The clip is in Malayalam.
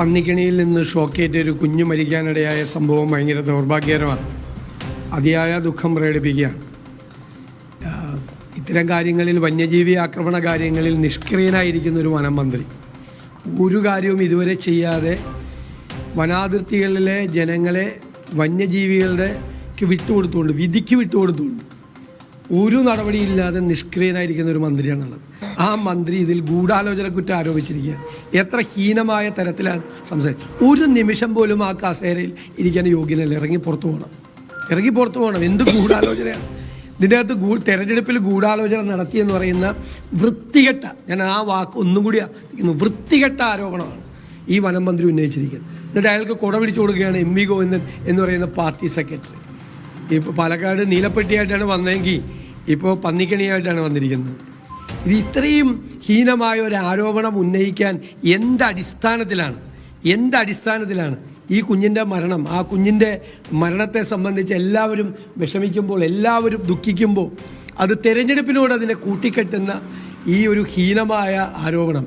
പന്നിക്കണിയിൽ നിന്ന് ഷോക്കേറ്റ് ഒരു കുഞ്ഞു മരിക്കാനിടയായ സംഭവം ഭയങ്കര ദൗർഭാഗ്യകരമാണ്. അതിയായ ദുഃഖം പ്രകടിപ്പിക്കുകയാണ്. ഇത്തരം കാര്യങ്ങളിൽ വന്യജീവി ആക്രമണ കാര്യങ്ങളിൽ നിഷ്ക്രിയനായിരിക്കുന്ന ഒരു വനം മന്ത്രി ഒരു കാര്യവും ഇതുവരെ ചെയ്യാതെ വനാതിർത്തികളിലെ ജനങ്ങളെ വന്യജീവികളുടെ വിട്ടുകൊടുത്തുകൊണ്ട് വിധിക്ക് വിട്ടുകൊടുത്തുകൊണ്ട് ഒരു നടപടിയില്ലാതെ നിഷ്ക്രിയനായിരിക്കുന്ന ഒരു മന്ത്രിയാണുള്ളത്. ആ മന്ത്രി ഇതിൽ ഗൂഢാലോചന കുറ്റം ആരോപിച്ചിരിക്കുക എത്ര ഹീനമായ തരത്തിലാണ് സംസാരിച്ചത്. ഒരു നിമിഷം പോലും ആ കസേരയിൽ ഇരിക്കാൻ യോഗ്യനല്ല. ഇറങ്ങി പുറത്തു പോകണം. ഇറങ്ങി പുറത്തു പോകണം. എന്ത് ഗൂഢാലോചനയാണ്? ഇതിന്റെ അകത്ത് ഗൂ തെരഞ്ഞെടുപ്പിൽ ഗൂഢാലോചന നടത്തിയെന്ന് പറയുന്ന വൃത്തികെട്ട ഞാൻ ആ വാക്ക് ഒന്നും കൂടി. വൃത്തികെട്ട ആരോപണമാണ് ഈ വനം മന്ത്രി ഉന്നയിച്ചിരിക്കുന്നത്. എന്നിട്ട് അയാൾക്ക് കുട പിടിച്ചു കൊടുക്കുകയാണ് എം വി ഗോവിന്ദൻ എന്ന് പറയുന്ന പാർട്ടി സെക്രട്ടറി. ഇപ്പോൾ പാലക്കാട് നീലപ്പെട്ടിയായിട്ടാണ് വന്നതെങ്കിൽ ഇപ്പോൾ പന്നിക്കണിയായിട്ടാണ് വന്നിരിക്കുന്നത്. ഇത് ഇത്രയും ഹീനമായ ഒരു ആരോപണം ഉന്നയിക്കാൻ എന്തടിസ്ഥാനത്തിലാണ് എന്തടിസ്ഥാനത്തിലാണ് ഈ കുഞ്ഞിന്റെ മരണം? ആ കുഞ്ഞിന്റെ മരണത്തെ സംബന്ധിച്ച് എല്ലാവരും വിഷമിക്കുമ്പോൾ എല്ലാവരും ദുഃഖിക്കുമ്പോൾ അത് തെരഞ്ഞെടുപ്പിനോട് അതിനെ കൂട്ടിക്കെട്ടുന്ന ഈ ഒരു ഹീനമായ ആരോപണം.